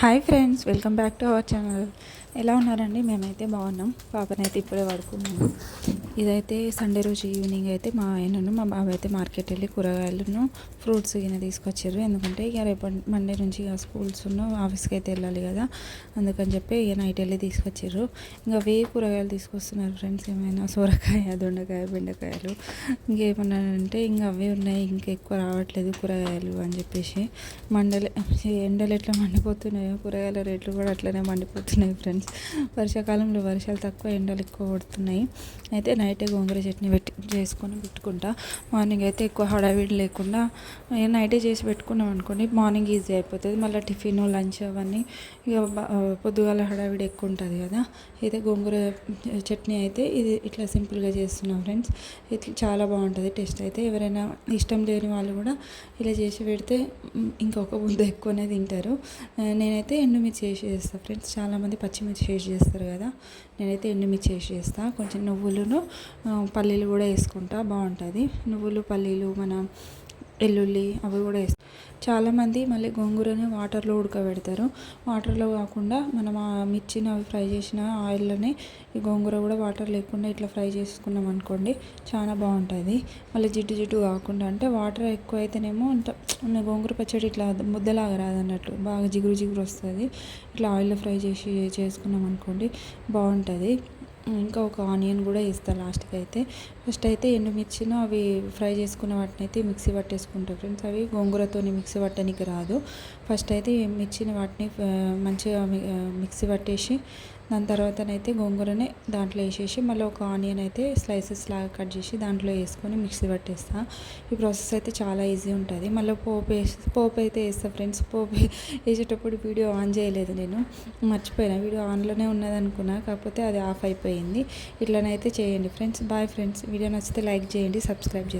Hi friends welcome back to our channel. ఎలా ఉన్నారండి? మేమైతే బాగున్నాం. పాపనైతే ఇప్పుడే పడుకున్నాము ఇదైతే సండే రోజు ఈవినింగ్ అయితే మా ఆయనను మా బాబు అయితే మార్కెట్ వెళ్ళి కూరగాయలను ఫ్రూట్స్ గిన్నె తీసుకొచ్చారు. ఎందుకంటే ఇక రేపు మండే నుంచి ఇక స్కూల్స్ ఆఫీస్కి అయితే వెళ్ళాలి కదా. అందుకని చెప్పి ఇక నైట్ వెళ్ళి తీసుకొచ్చారు. ఇంకా వే కూరగాయలు తీసుకొస్తున్నారు ఫ్రెండ్స్. ఏమైనా సొరకాయ దొండకాయ బెండకాయలు ఇంకేమన్నా అంటే ఇంకా అవే ఉన్నాయి. ఇంకా ఎక్కువ రావట్లేదు కూరగాయలు అని చెప్పేసి. మండలే ఎండలు ఎట్లా మండిపోతున్నాయి కూరగాయల రేట్లు కూడా అట్లనే మండిపోతున్నాయి ఫ్రెండ్స్. వర్షాకాలంలో వర్షాలు తక్కువ ఎండలు ఎక్కువ కొడుతున్నాయి. అయితే నైటే గోంగూర చట్నీ పెట్టి చేసుకొని పెట్టుకుంటా. మార్నింగ్ అయితే ఎక్కువ హడావిడి లేకుండా నైటే చేసి పెట్టుకున్నాం అనుకోండి మార్నింగ్ ఈజీ అయిపోతుంది. మళ్ళీ టిఫిన్ లంచ్ అవన్నీ ఇక పొద్దుగాల హడావిడి ఎక్కువ ఉంటుంది కదా. అయితే గోంగూర చట్నీ అయితే ఇది ఇట్లా సింపుల్గా చేస్తున్నాం ఫ్రెండ్స్. ఇట్లా చాలా బాగుంటుంది టేస్ట్ అయితే. ఎవరైనా ఇష్టం లేని వాళ్ళు కూడా ఇలా చేసి పెడితే ఇంకొక ముద్ద ఎక్కువనే తింటారు. నేను నేనైతే ఎండుమిర్చి వేసి చేస్తాను ఫ్రెండ్స్. చాలామంది పచ్చిమిర్చి వేసి చేస్తారు కదా. నేనైతే ఎండుమిర్చి వేసి చేస్తాను కొంచెం నువ్వులను పల్లీలు కూడా వేసుకుంటా. బాగుంటుంది. నువ్వులు పల్లీలు మన వెల్లుల్లి అవి కూడా వేస్తాం. చాలామంది మళ్ళీ గోంగూరని వాటర్లో ఉడకబెడతారు. వాటర్లో కాకుండా మనం ఆ మిర్చిని అవి ఫ్రై చేసిన ఆయిల్లోనే ఈ గోంగూర కూడా వాటర్ లేకుండా ఇట్లా ఫ్రై చేసుకున్నాం అనుకోండి చాలా బాగుంటుంది. మళ్ళీ జిడ్డు జిడ్డు కాకుండా అంటే వాటర్ ఎక్కువ అయితేనేమో అంత ఉన్న గోంగూర పచ్చడి ఇట్లా ముద్దలాగా రాదన్నట్టు బాగా జిగురు జిగురు వస్తుంది. ఇట్లా ఆయిల్లో ఫ్రై చేసి చేసుకున్నాం అనుకోండి బాగుంటుంది. ఇంకా ఒక ఆనియన్ కూడా వేస్తాను లాస్ట్కి అయితే ఫస్ట్ అయితే ఎండుమిర్చిను అవి ఫ్రై చేసుకున్న వాటిని అయితే మిక్సీ పట్టేసుకుంటాం ఫ్రెండ్స్. అవి గోంగూరతోని మిక్సీ పట్టడానికి రాదు. ఫస్ట్ అయితే మిర్చిని వాటిని మంచిగా మిక్సీ పట్టేసి దాని తర్వాతనైతే గోంగూరని దాంట్లో వేసేసి మళ్ళీ ఒక ఆనియన్ అయితే స్లైసెస్ లాగా కట్ చేసి దాంట్లో వేసుకొని మిక్సీ పట్టేస్తా. ఈ ప్రాసెస్ అయితే చాలా ఈజీ ఉంటుంది. మళ్ళీ పోపు వేసి పోపు అయితే వేస్తా ఫ్రెండ్స్. పోపు వేసేటప్పుడు వీడియో ఆన్ చేయలేదు నేను. మర్చిపోయినా. వీడియో ఆన్లోనే ఉన్నది అనుకున్నా కాకపోతే అది ఆఫ్ అయిపోయింది. ఇట్లనైతే చేయండి ఫ్రెండ్స్. Bye friends. వీడియో నచ్చితే లైక్ చేయండి సబ్స్క్రైబ్ చేయండి